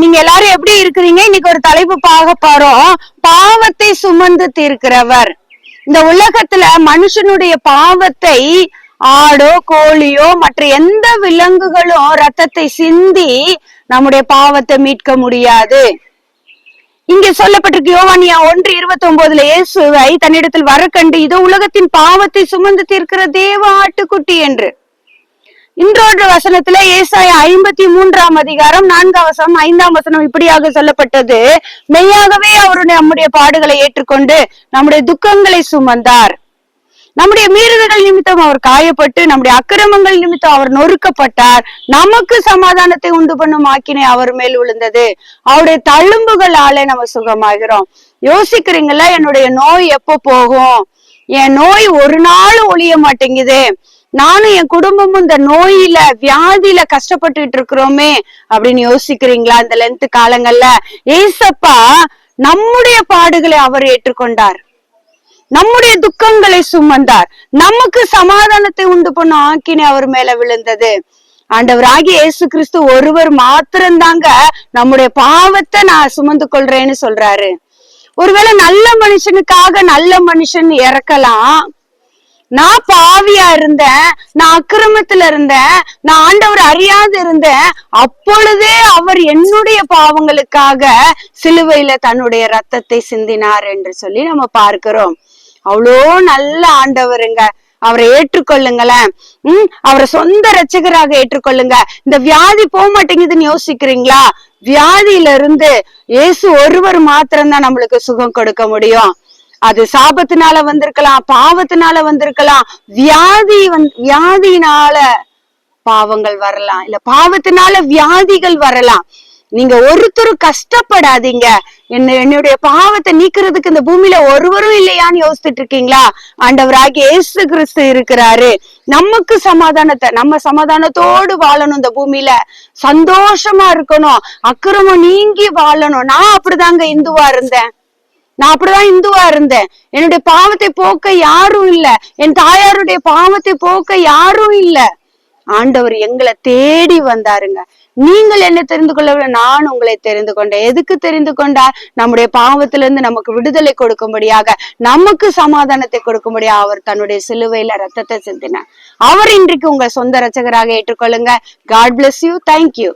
நீங்க எல்லாரும் எப்படி இருக்கிறீங்க? இன்னைக்கு ஒரு தலைப்பு பார்க்க போறோம். பாவத்தை சுமந்து தீர்க்கிறவர். இந்த உலகத்துல மனுஷனுடைய பாவத்தை ஆடோ கோழியோ மற்ற எந்த விலங்குகளும் ரத்தத்தை சிந்தி நம்முடைய பாவத்தை மீட்க முடியாது. இங்கே சொல்லப்பட்டிருக்கு யோவானியா ஒன்று இருபத்தி ஒன்பதுல இயேசுவை தன்னிடத்தில் வர கண்டு இதோ உலகத்தின் பாவத்தை சுமந்து தீர்க்கிற தேவ ஆட்டுக்குட்டி என்று. இன்றோடு வசனத்துல ஏசாய ஐம்பத்தி மூன்றாம் அதிகாரம் நான்காம் வசனம் ஐந்தாம் வசனம் இப்படியாக சொல்லப்பட்டது. மெய்யாகவே அவர் நம்முடைய பாடுகளை ஏற்றுக்கொண்டு நம்முடைய துக்கங்களை சுமந்தார். நம்முடைய மீறுதல்கள் நிமித்தம் அவர் காயப்பட்டு நம்முடைய அக்கிரமங்கள் நிமித்தம் அவர் நொறுக்கப்பட்டார். நமக்கு சமாதானத்தை உண்டு பண்ணும் ஆக்கினை அவர் மேல் விழுந்தது. அவருடைய தழும்புகளாலே நம்ம சுகமாகிறோம். யோசிக்கிறீங்களா? என்னுடைய நோய் எப்போ போகும்? என் நோய் ஒரு நாள் ஒழிய மாட்டேங்குது. நானும் என் குடும்பமும் இந்த நோயில வியாதியில கஷ்டப்பட்டுட்டு இருக்கிறோமே அப்படின்னு யோசிக்கிறீங்களா அந்த லென்த் காலங்கள்ல? ஏசப்பா நம்முடைய பாடுகளை அவர் ஏற்றுக்கொண்டார். நம்முடைய துக்கங்களை சுமந்தார். நமக்கு சமாதானத்தை உண்டு பண்ண ஆக்கினை அவர் மேல விழுந்தது. ஆண்டவராகிய இயேசு கிறிஸ்து ஒருவர் மாத்திரம்தாங்க நம்முடைய பாவத்தை நான் சுமந்து கொள்றேன்னு சொல்றாரு. ஒருவேளை நல்ல மனுஷனுக்காக நல்ல மனுஷன் இறக்கலாம். நான் பாவியா இருந்தேன் நான் அக்கிரமத்துல இருந்தேன் நான் ஆண்டவர் அறியாது இருந்தேன் அப்பொழுதே அவர் என்னுடைய பாவங்களுக்காக சிலுவையில தன்னுடைய ரத்தத்தை சிந்தினார் என்று சொல்லி நம்ம பார்க்கிறோம். அவ்வளோ நல்ல ஆண்டவருங்க. அவரை ஏற்றுக்கொள்ளுங்களேன். உம் அவரை சொந்த ரட்சகராக ஏற்றுக்கொள்ளுங்க. இந்த வியாதி போக மாட்டேங்குதுன்னு யோசிக்கிறீங்களா? வியாதியில இருந்து இயேசு ஒருவர் மாத்திரம்தான் நம்மளுக்கு சுகம் கொடுக்க முடியும். அது சாபத்தினால வந்திருக்கலாம் பாவத்தினால வந்திருக்கலாம் வியாதி வந் வியாதியினால பாவங்கள் வரலாம். இல்ல பாவத்தினால வியாதிகள் வரலாம். நீங்க ஒருத்தரும் கஷ்டப்படாதீங்க. என்ன என்னுடைய பாவத்தை நீக்கிறதுக்கு இந்த பூமியில ஒருவரும் இல்லையான்னு யோசிச்சுட்டு இருக்கீங்களா? ஆண்டவராகி ஏசு கிறிஸ்து இருக்கிறாரு. நமக்கு சமாதானத்தை நம்ம சமாதானத்தோடு வாழணும் இந்த பூமியில. சந்தோஷமா இருக்கணும். அக்கிரமம் நீங்கி வாழணும். நான் அப்படிதாங்க இந்துவா இருந்தேன். நான் அப்படிதான் இந்துவா இருந்தேன். என்னுடைய பாவத்தை போக்க யாரும் இல்ல. என் தாயாருடைய பாவத்தை போக்க யாரும் இல்ல. ஆண்டவர் எங்களை தேடி வந்தாருங்க. நீங்கள் என்ன தெரிந்து கொள்ள நான் உங்களை தெரிந்து கொண்டேன். எதுக்கு தெரிந்து கொண்டார்? நம்முடைய பாவத்திலிருந்து நமக்கு விடுதலை கொடுக்கும்படியாக நமக்கு சமாதானத்தை கொடுக்கும்படியாக அவர் தன்னுடைய சிலுவையில ரத்தத்தை சிந்தினார். அவர் இன்றைக்கு உங்க சொந்த ரச்சகராக ஏற்றுக்கொள்ளுங்க. God bless you thank you